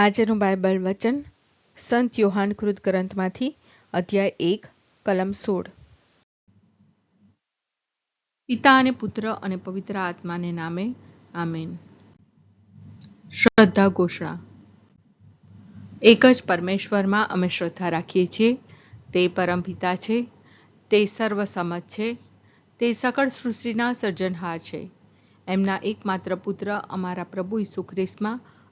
આજનું બાઇબલ વચન સંત યોહાન કૃત ગ્રંથમાંથી અધ્યાય એક, કલમ સોળ. પિતા અને પુત્ર અને પવિત્ર આત્માને નામે, આમેન. શ્રદ્ધા ઘોષણા. એક જ પરમેશ્વરમાં અમે શ્રદ્ધા રાખીએ છીએ. તે પરમ પિતા છે. તે સર્વસમત છે. તે સકળ સૃષ્ટિના સર્જનહાર છે. એમના એકમાત્ર પુત્ર અમારા પ્રભુ ઈસુ ખ્રિસ્તમાં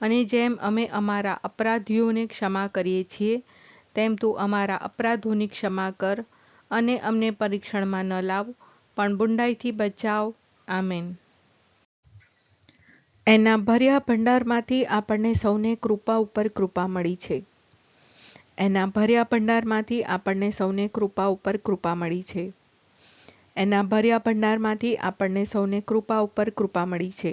અને જેમ અમે અમારા અપરાધીઓને ક્ષમા કરીએ છીએ, તેમ તું અમારા અપરાધોની ક્ષમા કર અને અમને પરીક્ષણમાં ન લાવ, પણ બુંડાઈથી બચાવ. આમેન. એના ભર્યા ભંડારમાંથી આપણને સૌને કૃપા ઉપર કૃપા મળી છે. એના ભર્યા ભંડારમાંથી આપણને સૌને કૃપા ઉપર કૃપા મળી છે. એના ભર્યા ભંડારમાંથી આપણને સૌને કૃપા ઉપર કૃપા મળી છે.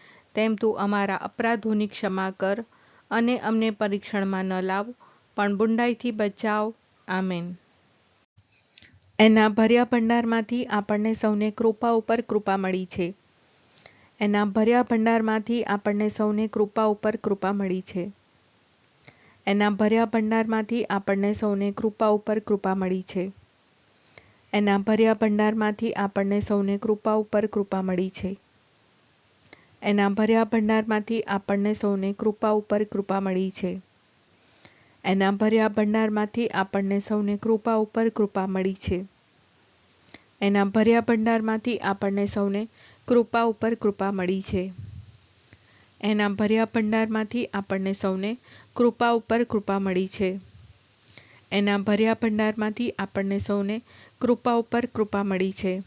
તેમ તું અમારા અપરાધોની ક્ષમા કર અને અમને પરીક્ષણમાં ન લાવ, પણ બુંડાઈથી બચાવ. આમેન. એના ભર્યા ભંડારમાંથી આપણને સૌને કૃપા ઉપર કૃપા મળી છે. એના ભર્યા ભંડારમાંથી આપણને સૌને કૃપા ઉપર કૃપા મળી છે. એના ભર્યા ભંડારમાંથી આપણને સૌને કૃપા ઉપર કૃપા મળી છે. એના ભર્યા ભંડારમાંથી આપણને સૌને કૃપા ઉપર કૃપા મળી છે. એના ભર્યા ભંડારમાંથી આપણને સૌને કૃપા ઉપર કૃપા મળી છે. એના ભર્યા ભંડારમાંથી આપણને સૌને કૃપા ઉપર કૃપા મળી છે. એના ભર્યા ભંડારમાંથી આપણને સૌને કૃપા ઉપર કૃપા મળી છે. એના ભર્યા ભંડારમાંથી આપણને સૌને કૃપા ઉપર કૃપા મળી છે. એના ભર્યા ભંડારમાંથી આપણને સૌને કૃપા ઉપર કૃપા મળી છે.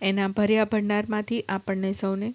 એના ભર્યા ભંડારમાંથી આપણને સૌને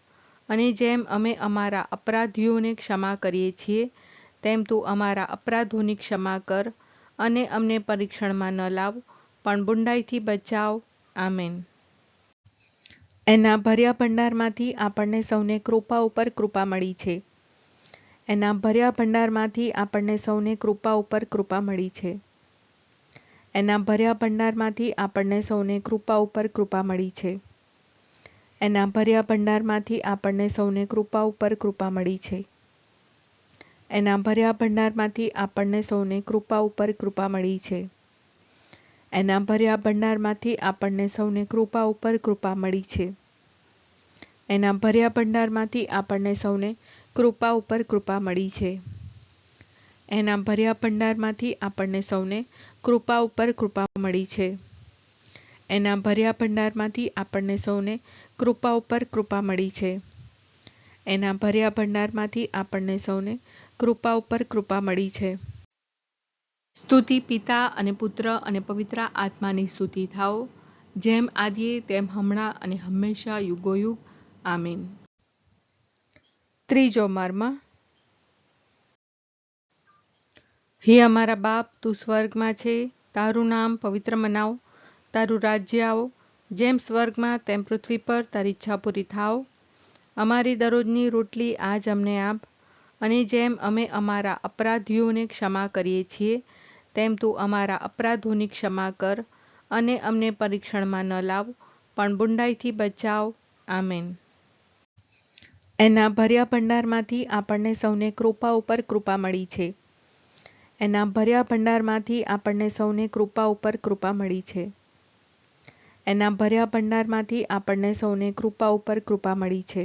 અને જેમ અમે અમારા અપરાધીઓને ક્ષમા કરીએ છીએ, તેમ તું અમારા અપરાધોની ક્ષમા કર અને અમને પરીક્ષણમાં ન લાવ, પણ બુંડાઈથી બચાવ. આમેન. એના ભર્યા ભંડારમાંથી આપણને સૌને કૃપા ઉપર કૃપા મળી છે. એના ભર્યા ભંડારમાંથી આપણને સૌને કૃપા ઉપર કૃપા મળી છે. એના ભર્યા ભંડારમાંથી આપણને સૌને કૃપા ઉપર કૃપા મળી છે. એના ભર્યા ભંડારમાંથી આપણને સૌને કૃપા ઉપર કૃપા મળી છે. એના ભર્યા ભંડારમાંથી આપણને સૌને કૃપા ઉપર કૃપા મળી છે. એના ભર્યા ભંડારમાંથી આપણને સૌને કૃપા ઉપર કૃપા મળી છે. એના ભર્યા ભંડારમાંથી આપણને સૌને કૃપા ઉપર કૃપા મળી છે. એના ભર્યા ભંડારમાંથી આપણને સૌને કૃપા ઉપર કૃપા મળી છે. એના ભર્યા ભંડારમાંથી આપણને સૌને કૃપા ઉપર કૃપા મળી છે. એના ભર્યા ભંડારમાંથી આપણને સૌને કૃપા ઉપર કૃપા મળી છે. સ્તુતિ પિતા અને પુત્ર અને પવિત્ર આત્માની સ્તુતિ થાઓ. જેમ આદિએ, તેમ હમણાં અને હંમેશા યુગોયુગ. આમીન. ત્રીજો મર્મ. હે અમારા બાપ, તું સ્વર્ગમાં છે. તારું નામ પવિત્ર મનાવ. તારું રાજ્ય આવો. જેમ સ્વર્ગમાં તેમ પૃથ્વી પર તારી ઈચ્છા પૂરી થાવ અમારી દરરોજની રોટલી આજ અમને આપ. અને જેમ અમે અમારા અપરાધીઓને ક્ષમા કરીએ છીએ, તેમ તું અમારા અપરાધોની ક્ષમા કર અને અમને પરીક્ષણમાં ન લાવ, પણ બુંડાઈથી બચાવ. આમેન. એના ભર્યા ભંડારમાંથી આપણને સૌને કૃપા ઉપર કૃપા મળી છે. એના ભર્યા ભંડારમાંથી આપણને સૌને કૃપા ઉપર કૃપા મળી છે. એના ભર્યા ભંડારમાંથી આપણને સૌને કૃપા ઉપર કૃપા મળી છે.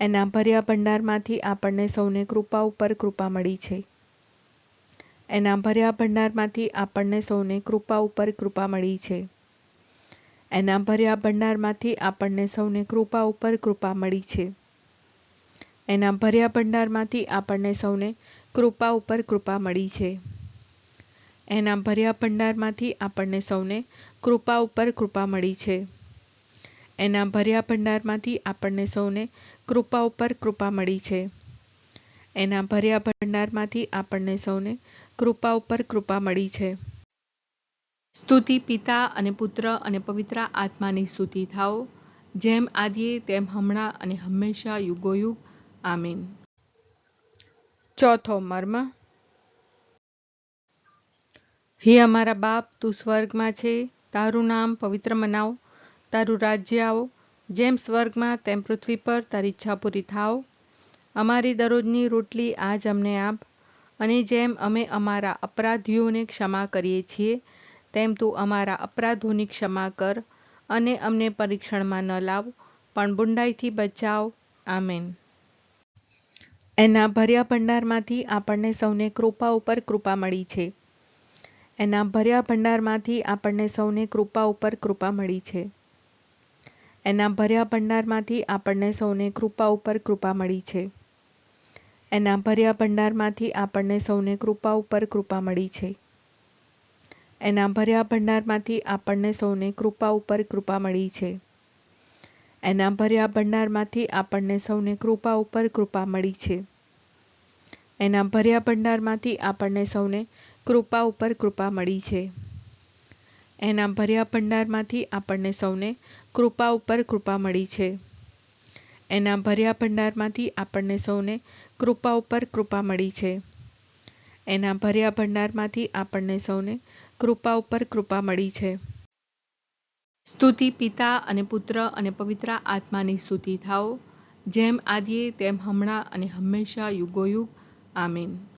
એના ભર્યા ભંડારમાંથી આપણને સૌને કૃપા ઉપર કૃપા મળી છે. એના ભર્યા ભંડારમાંથી આપણને સૌને કૃપા ઉપર કૃપા મળી છે. એના ભર્યા ભંડારમાંથી આપણને સૌને કૃપા ઉપર કૃપા મળી છે. એના ભર્યા ભંડારમાંથી આપણને સૌને કૃપા ઉપર કૃપા મળી છે. એના ભર્યા ભંડારમાંથી આપણને સૌને કૃપા ઉપર કૃપા મળી છે. એના ભર્યા ભંડારમાંથી આપણને સૌને કૃપા ઉપર કૃપા મળી છે. એના ભર્યા ભંડારમાંથી આપણને સૌને કૃપા ઉપર કૃપા મળી છે. સ્તુતિ પિતા અને પુત્ર અને પવિત્ર આત્માની સ્તુતિ થાઓ. જેમ આદિએ, તેમ હમણાં અને હંમેશા યુગોયુગ. આમીન. ચોથો મર્મ. હે અમારા બાપ, તું સ્વર્ગમાં છે. તારું નામ પવિત્ર મનાવ, તારું રાજ્ય આવો, જેમ સ્વર્ગમાં તેમ પૃથ્વી પર તારી ઈચ્છા પૂરી થાવ અમારી દરરોજની રોટલી આજ અમને આપ, અને જેમ અમે અમારા અપરાધીઓને ક્ષમા કરીએ છીએ, તેમ તું અમારા અપરાધોની ક્ષમા કર, અને અમને પરીક્ષણમાં ન લાવ, પણ બુંડાઈથી બચાવ. આમેન. એના ભર્યા ભંડારમાંથી આપણને સૌને કૃપા ઉપર કૃપા મળી છે. એના ભર્યા ભંડારમાંથી આપણને સૌને કૃપા ઉપર કૃપા મળી છે. એના ભર્યા ભંડારમાંથી આપણને સૌને કૃપા ઉપર કૃપા મળી છે. એના ભર્યા ભંડારમાંથી આપણને સૌને કૃપા ઉપર કૃપા મળી છે. એના ભર્યા ભંડારમાંથી આપણને સૌને કૃપા ઉપર કૃપા મળી છે. એના ભર્યા ભંડારમાંથી આપણને સૌને કૃપા ઉપર કૃપા મળી છે. એના ભર્યા ભંડારમાંથી આપણને સૌને કૃપા ઉપર કૃપા મળી છે. એના ભર્યા ભંડારમાંથી આપણને સૌને કૃપા ઉપર કૃપા મળી છે. એના ભર્યા ભંડારમાંથી આપણને સૌને કૃપા ઉપર કૃપા મળી છે. એના ભર્યા ભંડારમાંથી આપણને સૌને કૃપા ઉપર કૃપા મળી છે. સ્તુતિ પિતા અને પુત્ર અને પવિત્ર આત્માની સ્તુતિ થાઓ. જેમ આદિએ તેમ હમણાં અને હંમેશા યુગોયુગ. આમીન.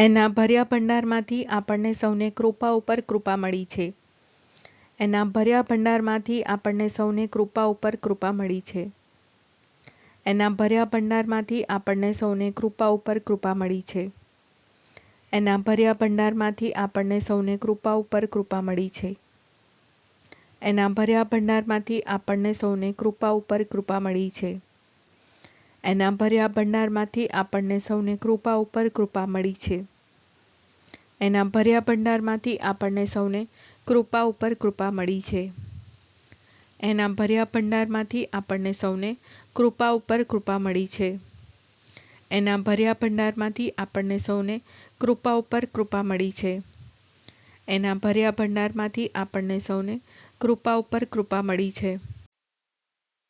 એના ભર્યા ભંડારમાંથી આપણને સૌને કૃપા ઉપર કૃપા મળી છે. એના ભર્યા ભંડારમાંથી આપણને સૌને કૃપા ઉપર કૃપા મળી છે. એના ભર્યા ભંડારમાંથી આપણને સૌને કૃપા ઉપર કૃપા મળી છે. એના ભર્યા ભંડારમાંથી આપણને સૌને કૃપા ઉપર કૃપા મળી છે. એના ભર્યા ભંડારમાંથી આપણને સૌને કૃપા ઉપર કૃપા મળી છે. એના ભર્યા ભંડારમાંથી આપણને સૌને કૃપા ઉપર કૃપા મળી છે. એના ભર્યા ભંડારમાંથી આપણને સૌને કૃપા ઉપર કૃપા મળી છે. એના ભર્યા ભંડારમાંથી આપણને સૌને કૃપા ઉપર કૃપા મળી છે. એના ભર્યા ભંડારમાંથી આપણને સૌને કૃપા ઉપર કૃપા મળી છે. એના ભર્યા ભંડારમાંથી આપણને સૌને કૃપા ઉપર કૃપા મળી છે.